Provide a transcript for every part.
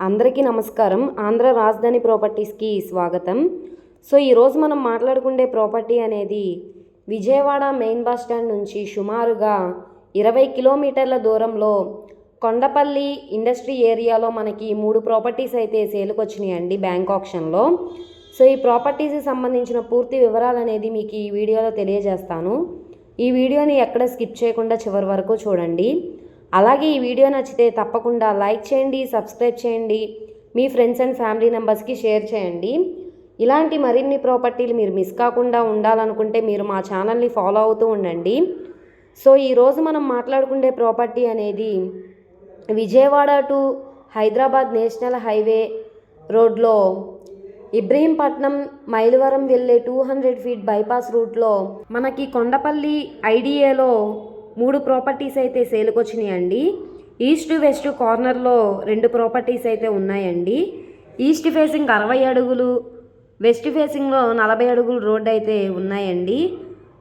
అందరికీ నమస్కారం. ఆంధ్ర రాజధాని ప్రాపర్టీస్కి స్వాగతం. సో ఈరోజు మనం మాట్లాడుకునే ప్రాపర్టీ అనేది విజయవాడ మెయిన్ బస్ స్టాండ్ నుంచి సుమారుగా ఇరవై కిలోమీటర్ల దూరంలో కొండపల్లి ఇండస్ట్రీ ఏరియాలో మనకి మూడు ప్రాపర్టీస్ అయితే సేలుకొచ్చినాయండి బ్యాంక్ ఆప్షన్లో. సో ఈ ప్రాపర్టీస్కి సంబంధించిన పూర్తి వివరాలు అనేది మీకు ఈ వీడియోలో తెలియజేస్తాను. ఈ వీడియోని ఎక్కడ స్కిప్ చేయకుండా చివరి వరకు చూడండి. అలాగే ఈ వీడియో నచ్చితే తప్పకుండా లైక్ చేయండి సబ్స్క్రైబ్ చేయండి మీ ఫ్రెండ్స్ అండ్ ఫ్యామిలీ మెంబర్స్కి షేర్ చేయండి. ఇలాంటి మరిన్ని ప్రాపర్టీలు మీరు మిస్ కాకుండా ఉండాలనుకుంటే మీరు మా ఛానల్ని ఫాలో అవుతూ ఉండండి. సో ఈరోజు మనం మాట్లాడుకునే ప్రాపర్టీ అనేది Vijayawada to Hyderabad national highway రోడ్లో ఇబ్రహీంపట్నం మైలవరం వెళ్ళే టూ హండ్రెడ్ ఫీట్ బైపాస్ రూట్లో మనకి కొండపల్లి ఐడిఏలో మూడు ప్రాపర్టీస్ అయితే సేల్కి వచ్చినాయండి ఈస్ట్ వెస్ట్ కార్నర్లో రెండు ప్రాపర్టీస్ అయితే ఉన్నాయండి. ఈస్ట్ ఫేసింగ్ అరవై అడుగులు వెస్ట్ ఫేసింగ్లో నలభై అడుగులు రోడ్ అయితే ఉన్నాయండి.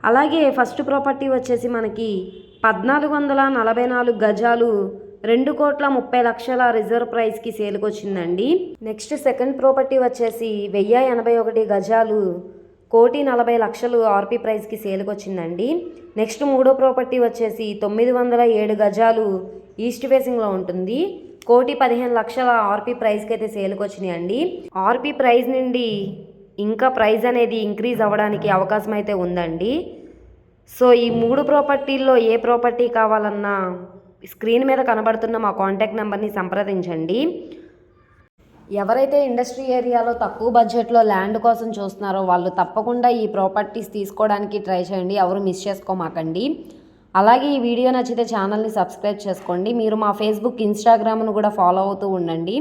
అలాగే ఫస్ట్ ప్రాపర్టీ వచ్చేసి మనకి పద్నాలుగు వందల నలభై నాలుగు గజాలు రెండు కోట్ల ముప్పై లక్షల రిజర్వ్ ప్రైస్కి సేల్కి వచ్చిందండి నెక్స్ట్ సెకండ్ ప్రాపర్టీ వచ్చేసి వెయ్యి ఎనభై ఒకటి గజాలు కోటి నలభై లక్షలు ఆర్పీ ప్రైస్కి సేల్కి వచ్చిందండి నెక్స్ట్ మూడో ప్రాపర్టీ వచ్చేసి తొమ్మిది వందల ఏడు గజాలు ఈస్ట్ ఫేసింగ్లో ఉంటుంది. కోటి పదిహేను లక్షల ఆర్పీ ప్రైస్కి అయితే సేల్కి వచ్చినాయండి ఆర్పీ ప్రైస్ నుండి ఇంకా ప్రైస్ అనేది ఇంక్రీజ్ అవ్వడానికి అవకాశం అయితే ఉందండి. సో ఈ మూడు ప్రాపర్టీల్లో ఏ ప్రాపర్టీ కావాలన్నా స్క్రీన్ మీద కనబడుతున్న మా కాంటాక్ట్ నెంబర్ని సంప్రదించండి. ఎవరైతే ఇండస్ట్రీ ఏరియాలో తక్కువ బడ్జెట్లో ల్యాండ్ కోసం చూస్తున్నారో వాళ్ళు తప్పకుండా ఈ ప్రాపర్టీస్ తీసుకోవడానికి ట్రై చేయండి. ఎవరు మిస్ చేసుకోమాకండి. అలాగే ఈ వీడియో నచ్చితే ఛానల్ని సబ్స్క్రైబ్ చేసుకోండి. మీరు మా ఫేస్బుక్ ఇన్స్టాగ్రామ్ను కూడా ఫాలో అవుతూ ఉండండి.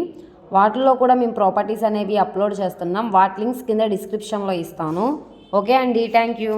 వాటిల్లో కూడా మేము ప్రాపర్టీస్ అనేవి అప్లోడ్ చేస్తున్నాం. వాటి లింక్స్ కింద డిస్క్రిప్షన్లో ఇస్తాను. ఓకే అండి. Thank you.